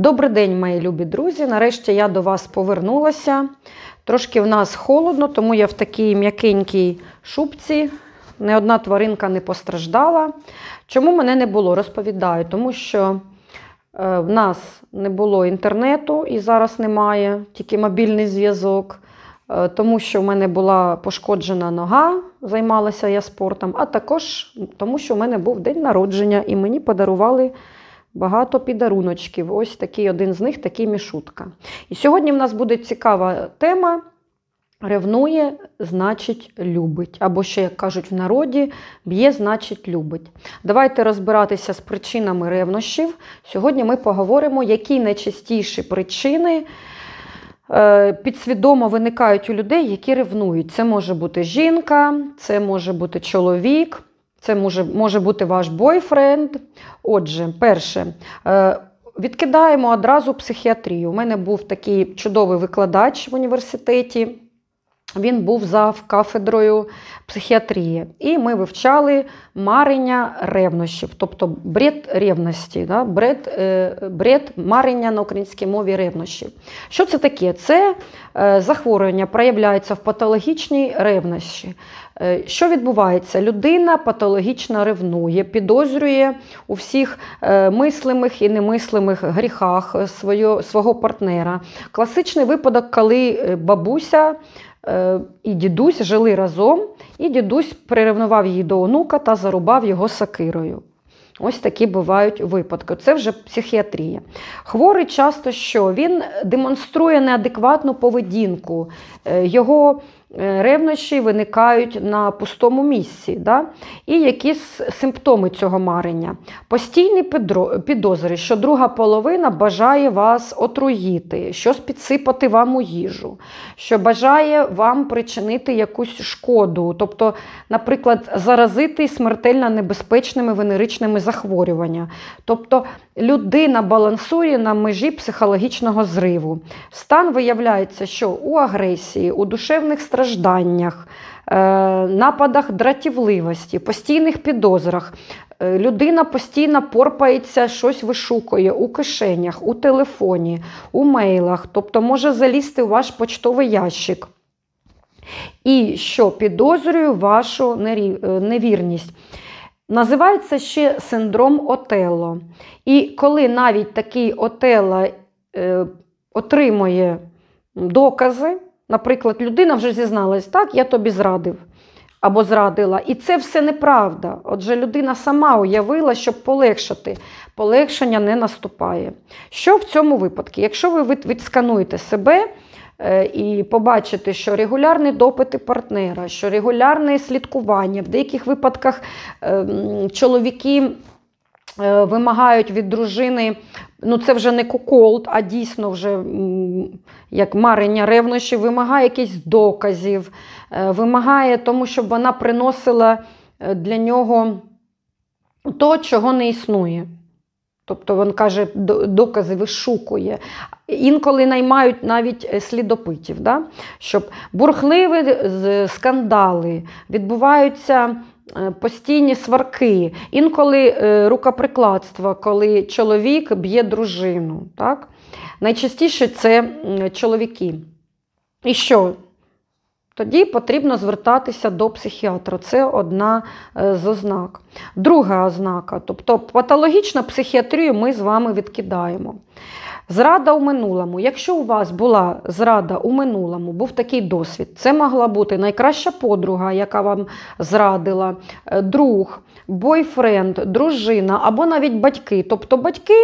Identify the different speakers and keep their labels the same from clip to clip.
Speaker 1: Добрий день, мої любі друзі. Нарешті я до вас повернулася. Трошки в нас холодно, тому я в такій м'якенькій шубці. Не одна тваринка не постраждала. Чому мене не було? Розповідаю, тому що е, в нас не було інтернету і зараз немає, тільки мобільний зв'язок. Е, Тому що в мене була пошкоджена нога, займалася я спортом, а також тому, що в мене був день народження і мені подарували багато підаруночків. Ось такий один з них такий мішутка. І сьогодні в нас буде цікава тема. Ревнує, значить, любить. Або ще, як кажуть в народі, б'є, значить, любить. Давайте розбиратися з причинами ревнощів. Сьогодні ми поговоримо, які найчастіші причини е, підсвідомо виникають у людей, які ревнують. Це може бути жінка, це може бути чоловік, це може, може бути ваш бойфренд. Отже, перше. е, Відкидаємо одразу психіатрію. У мене був такий чудовий викладач в університеті. Він був за кафедрою психіатрії. І ми вивчали марення ревнощів, тобто бред ревності, да? бред, е, бред марення на українській мові ревнощів. Що це таке? Це е, захворювання проявляється в патологічній ревнощі. Е, Що відбувається? Людина патологічно ревнує, підозрює у всіх мислимих і немислимих гріхах свого, партнера. Класичний випадок, коли бабуся і дідусь жили разом, і дідусь приревнував її до онука та зарубав його сакирою. Ось такі бувають випадки. Це вже психіатрія. Хворий часто що? Він демонструє неадекватну поведінку. Е, Його е, ревнощі виникають на пустому місці. Да? І якісь симптоми цього марення. Постійні підозри, що друга половина бажає вас отруїти, щось підсипати вам у їжу, що бажає вам причинити якусь шкоду, тобто, наприклад, заразити смертельно небезпечними венеричними захворюваннями. Тобто людина балансує на межі психологічного зриву. Стан виявляється, що у агресії, у душевних стражданнях, е, нападах дратівливості, постійних підозрах. Е, Людина постійно порпається, щось вишукує у кишенях, у телефоні, у мейлах, тобто може залізти у ваш почтовий ящик. І що підозрюю вашу е, невірність. Називається ще синдром Отелло. І коли навіть такий Отелло е, отримує докази, наприклад, людина вже зізналась, так, я тобі зрадив або зрадила. І це все неправда. Отже, людина сама уявила, щоб полегшити. Полегшення не наступає. Що в цьому випадку? Якщо ви відскануєте себе, е, і побачите, що регулярні допити партнера, що регулярне слідкування, в деяких випадках е, чоловіки вимагають від дружини, ну це вже не куколд, а дійсно вже як марення ревнощі, вимагає якихось доказів, е, вимагає тому, щоб вона приносила е, для нього то, чого не існує. Тобто він каже, докази вишукує. Інколи наймають навіть е, слідопитів, да? щоб бурхливі скандали, відбуваються е, постійні сварки, інколи е, рукоприкладство, коли чоловік б'є дружину. Так? Найчастіше це чоловіки. І що? Тоді потрібно звертатися до психіатра. Це одна е, з ознак. Друга ознака, тобто патологічну психіатрію ми з вами відкидаємо. Зрада у минулому. Якщо у вас була зрада у минулому, був такий досвід, це могла бути найкраща подруга, яка вам зрадила, е, друг, бойфренд, дружина або навіть батьки. Тобто батьки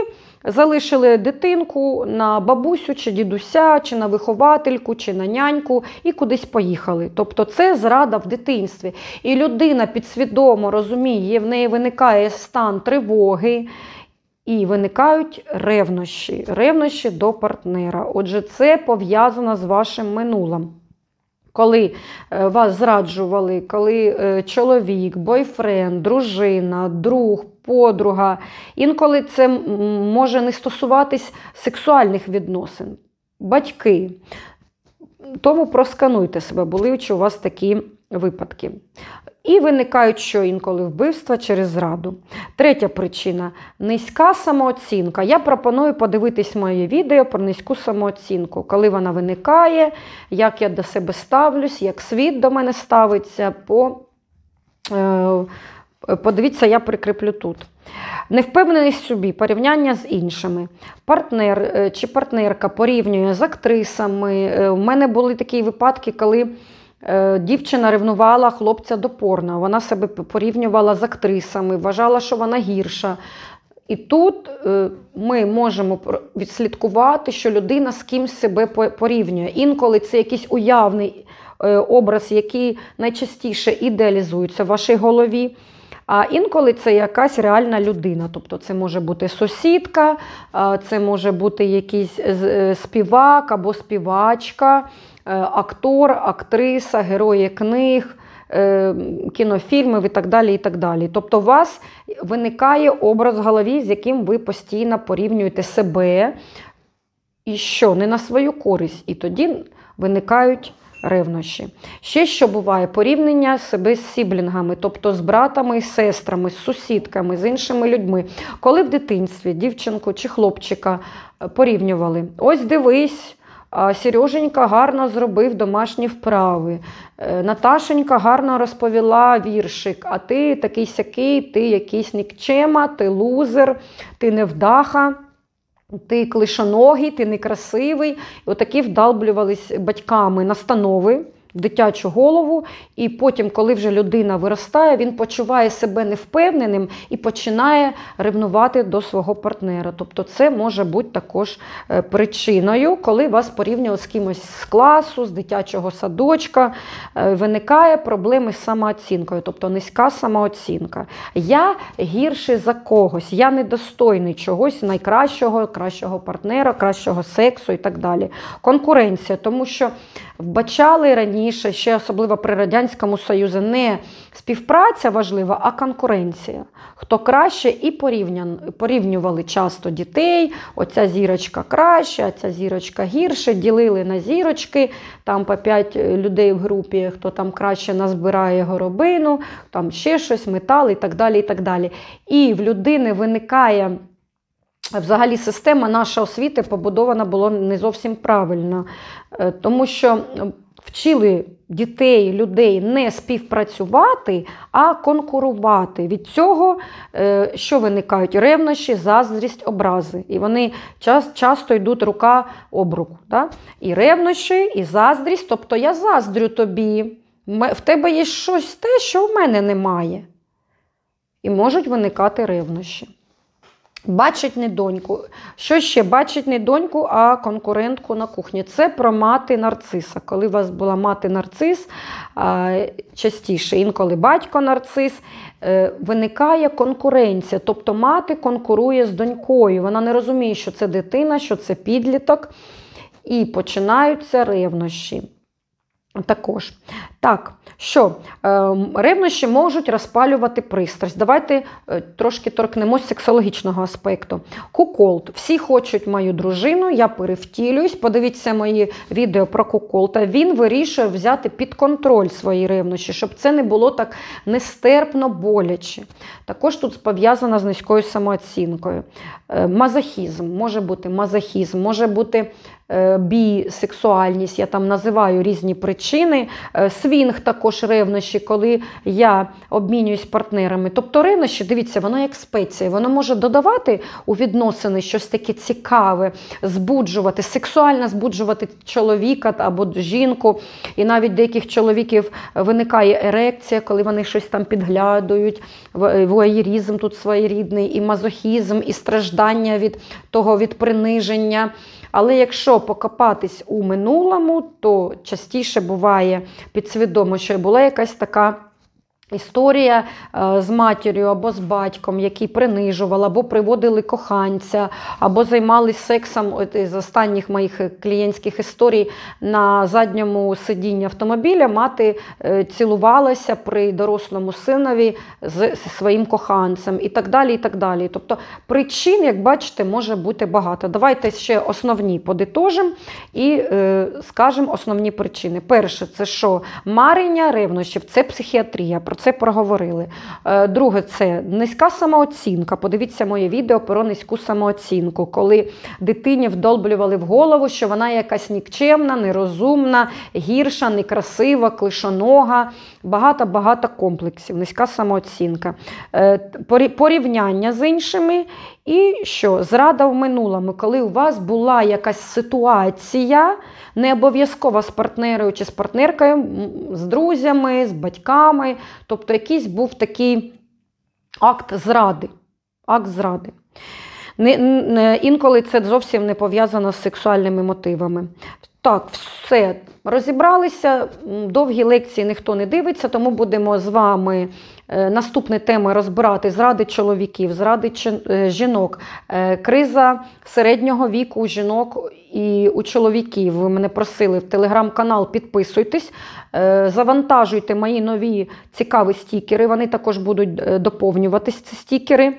Speaker 1: залишили дитинку на бабусю чи дідуся, чи на виховательку, чи на няньку і кудись поїхали. Тобто це зрада в дитинстві. І людина підсвідомо розуміє, в неї виникає стан тривоги. І виникають ревнощі, ревнощі до партнера. Отже, це пов'язано з вашим минулим. Коли е, вас зраджували, коли е, чоловік, бойфренд, дружина, друг, подруга, інколи це може не стосуватись сексуальних відносин, батьки. Тому проскануйте себе, були чи у вас такі випадки. І виникають що інколи вбивства через зраду. Третя причина низька самооцінка. Я пропоную подивитись моє відео про низьку самооцінку, коли вона виникає, як я до себе ставлюсь, як світ до мене ставиться. По, е, подивіться, я прикріплю тут. Невпевненість собі, порівняння з іншими. Партнер е, чи партнерка порівнює з актрисами. Е, У мене були такі випадки, коли е, дівчина ревнувала хлопця до порно. Вона себе порівнювала з актрисами, вважала, що вона гірша. І тут е, ми можемо відслідкувати, що людина з кимсь себе порівнює. Інколи це якийсь уявний е, образ, який найчастіше ідеалізується в вашій голові. А інколи це якась реальна людина. Тобто це може бути сусідка, це може бути якийсь е, співак або співачка, е, актор, актриса, герої книг, е, кінофільмів і так далі. і так далі. Тобто у вас виникає образ в голові, з яким ви постійно порівнюєте себе і що не на свою користь. І тоді виникають ревнощі. Ще що буває порівняння себе з сіблінгами, тобто з братами і сестрами, з сусідками, з іншими людьми. Коли в дитинстві дівчинку чи хлопчика е, порівнювали, ось дивись. Сереженька гарно зробив домашні вправи. Е, Наташенька гарно розповіла віршик, а ти такий сякий, ти якийсь нікчема, ти лузер, ти невдаха. Ти клишоногий, ти некрасивий. І отакі вдалблювались батьками настанови дитячу голову. І потім, коли вже людина виростає, він почуває себе невпевненим і починає ревнувати до свого партнера. Тобто це може бути також е, причиною, коли вас порівнювали з кимось з класу, з дитячого садочка, е, виникає проблеми з самооцінкою, тобто низька самооцінка. Я гірший за когось, я недостойний чогось найкращого, кращого партнера, кращого сексу і так далі. Конкуренція, тому що вбачали раніше, ще особливо при Радянському Союзі, не співпраця важлива, а конкуренція. Хто краще і порівнян, порівнювали часто дітей, оця зірочка краще, ця зірочка гірше, ділили на зірочки, там по 5 людей в групі, хто там краще назбирає горобину, там ще щось, метал і так далі. І так далі. І в людини виникає. Взагалі, система наша освіти побудована було не зовсім правильно, Е, тому що вчили дітей, людей не співпрацювати, а конкурувати. Від цього е, що виникають? Ревнощі, заздрість, образи. І вони час, часто йдуть рука об руку. Да? І ревнощі, і заздрість. Тобто я заздрю тобі. В тебе є щось те, що в мене немає. І можуть виникати ревнощі. Бачить не доньку. Що ще? Бачить не доньку, а конкурентку на кухні. Це про мати нарциса. Коли у вас була мати нарцис, частіше, інколи батько нарцис, е, виникає конкуренція. Тобто мати конкурує з донькою. Вона не розуміє, що це дитина, що це підліток. І починаються ревнощі. Також. Так, що е, ревнощі можуть розпалювати пристрасть. Давайте е, трошки торкнемось сексологічного аспекту. Куколд. Всі хочуть мою дружину, я перевтілююсь. Подивіться мої відео про куколта. Він вирішує взяти під контроль свої ревнощі, щоб це не було так нестерпно боляче. Також тут пов'язано з низькою самооцінкою. Е, Мазохізм, може бути мазохізм, може бути бісексуальність, я там називаю різні причини. Е, Свінг також ревнощі, коли я обмінююсь партнерами. Тобто ревнощі, дивіться, воно як спеція, воно може додавати у відносини щось таке цікаве, збуджувати, сексуально збуджувати чоловіка або жінку. І навіть деяких чоловіків виникає ерекція, коли вони щось там підглядують. В- Воєрізм тут своєрідний, і мазохізм, і страждання від того від приниження. Але якщо покопатись у минулому, то частіше буває підсвідомо, що була якась така. Історія е, з матір'ю або з батьком, які принижували, або приводили коханця, або займалися сексом із останніх моїх клієнтських історій на задньому сидінні автомобіля. Мати е, цілувалася при дорослому синові з, своїм коханцем і так далі. і так далі. Тобто причин, як бачите, може бути багато. Давайте ще основні подитожимо і е, скажемо основні причини. Перше, це що? Марення ревнощів, це психіатрія. Про це проговорили. Е, Друге, це низька самооцінка. Подивіться моє відео про низьку самооцінку, коли дитині вдолблювали в голову, що вона якась нікчемна, нерозумна, гірша, некрасива, клишонога, багато-багато комплексів, низька самооцінка, Е, порівняння з іншими. І що? Зрада в минулому, коли у вас була якась ситуація, не обов'язково з партнерою чи з партнеркою, з друзями, з батьками. Тобто якийсь був такий акт зради. Акт зради. Не, не, інколи це зовсім не пов'язано з сексуальними мотивами. Так, все, розібралися. Довгі лекції ніхто не дивиться, тому будемо з вами е, наступні теми розбирати зради чоловіків, зради е, жінок, е, криза середнього віку у жінок і у чоловіків. Ви мене просили в телеграм-канал, підписуйтесь, завантажуйте мої нові цікаві стікери. Вони також будуть доповнюватись, ці стікери.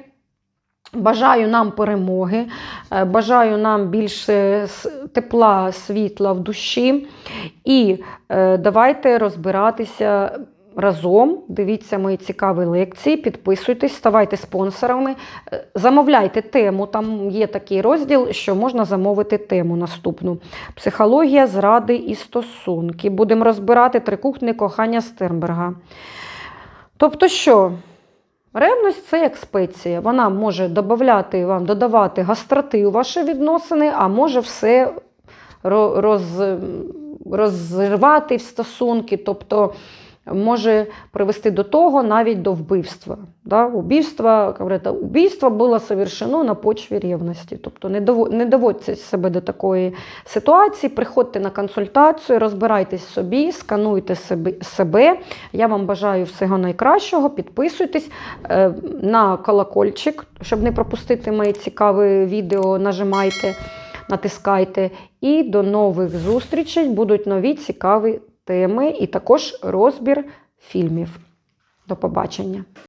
Speaker 1: Бажаю нам перемоги, е, бажаю нам більше тепла, світла в душі. І е, давайте розбиратися разом. Дивіться мої цікаві лекції, підписуйтесь, ставайте спонсорами, е, замовляйте тему. Там є такий розділ, що можна замовити тему наступну: психологія, зради і стосунки. Будемо розбирати трикутне кохання Стернберга. Тобто, що? Ревність це як спеція. Вона може додавати вам, додавати гастроти у ваші відносини, а може все ро- роз, розривати в стосунки, тобто може привести до того навіть до вбивства. Да? Убивство, говорять, убийство було совершено на почві ревності. Тобто не доводьте себе до такої ситуації, приходьте на консультацію, розбирайтесь собі, скануйте себе. Я вам бажаю всього найкращого. Підписуйтесь е, на колокольчик, щоб не пропустити мої цікаві відео. Нажимайте, натискайте. І до нових зустрічей будуть нові цікаві теми і також розбір фільмів. До побачення!